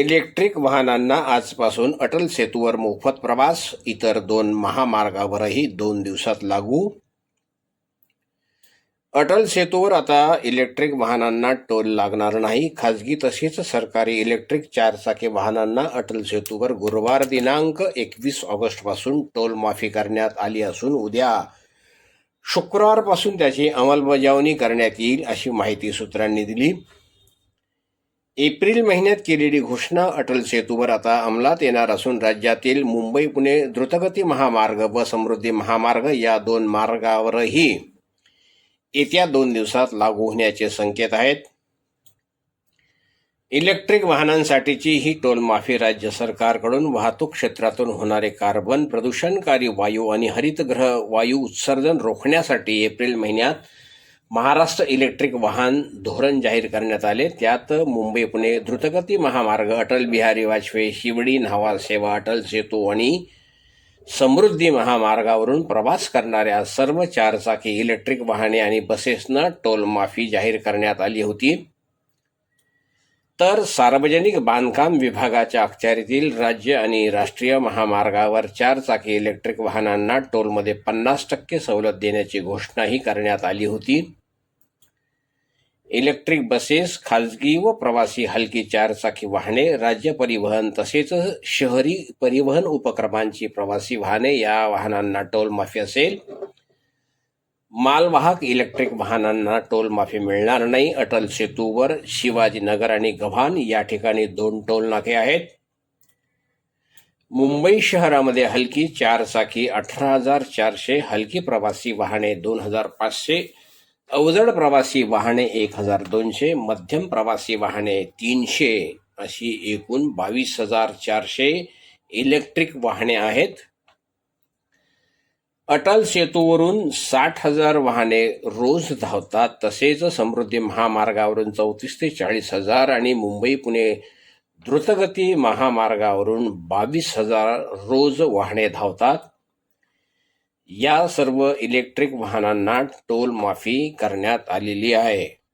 Electric वाहनांना आजपासून अटल सेतूवर मोफत प्रवास इतर दोन महामार्गावरही दोन दिवसात लागू. अटल सेतूवर आता इलेक्ट्रिक वाहनांना टोल लागणार नाही. खाजगी तसेच सरकारी इलेक्ट्रिक चारचाकी वाहनांना अटल सेतूवर गुरुवार दिनांक एकवीस ऑगस्टपासून टोल माफी करण्यात आली असून उद्या शुक्रवारपासून त्याची अंमलबजावणी करण्यात येईल अशी माहिती सूत्रांनी दिली. एप्रिल महिन्यात केलेली घोषणा अटल सेतूवर आता अंमलात येणार असून राज्यातील मुंबई पुणे द्रुतगती महामार्ग व समृद्धी महामार्ग या दोन मार्गावरही येत्या दोन दिवसात लागू होण्याचे संकेत आहेत. इलेक्ट्रिक वाहनांसाठीची ही टोलमाफी राज्य सरकारकडून वाहतूक क्षेत्रातून होणारे कार्बन प्रदूषणकारी वायू आणि हरितगृह वायू उत्सर्जन रोखण्यासाठी एप्रिल महिन्यात महाराष्ट्र इलेक्ट्रिक वाहन धोरण जाहीर करण्यात आले. त्यात मुंबई पुणे द्रुतगती महामार्ग अटल बिहारी वाजपेयी शिवडी न्हावा सेवा अटल सेतू आणि समृद्धी महामार्गावरून प्रवास करणाऱ्या सर्व चारचाकी इलेक्ट्रिक वाहने आणि बसेसना टोल माफी जाहीर करण्यात आली होती. तर सार्वजनिक बांधकाम विभागाच्या अखत्यारीतील राज्य आणि राष्ट्रीय महामार्गावर चारचाकी इलेक्ट्रिक वाहनांना टोलमध्ये पन्नास टक्के सवलत देण्याची घोषणाही करण्यात आली होती. इलेक्ट्रिक बसेस खाजगी व प्रवासी हलकी चारचाकी वाहने राज्य परिवहन तसेच शहरी परिवहन उपक्रमांची प्रवासी वाहने या वाहनांना टोल माफी असेल. मालवाहक इलेक्ट्रिक वाहनांना टोल माफी मिळणार नाही. अटल सेतूवर शिवाजीनगर आणि गव्हाण या ठिकाणी दोन टोल नाके आहेत. मुंबई शहरामध्ये हलकी चारचाकी अठरा हजार चारशे हलकी प्रवासी वाहने दोन हजार पाचशे अवजड प्रवासी वाहने एक हजार दोनशे मध्यम प्रवासी वाहने तीनशे अशी एकूण बावीस हजार चारशे इलेक्ट्रिक वाहने आहेत. अटल सेतूवरून साठ हजार वाहने रोज धावतात तसेच समृद्धी महामार्गावरून चौतीस ते चाळीस हजार आणि मुंबई पुणे द्रुतगती महामार्गावरून बावीस हजार रोज वाहने धावतात. या सर्व इलेक्ट्रिक वाहनांना टोल माफी करण्यात आलेली आहे.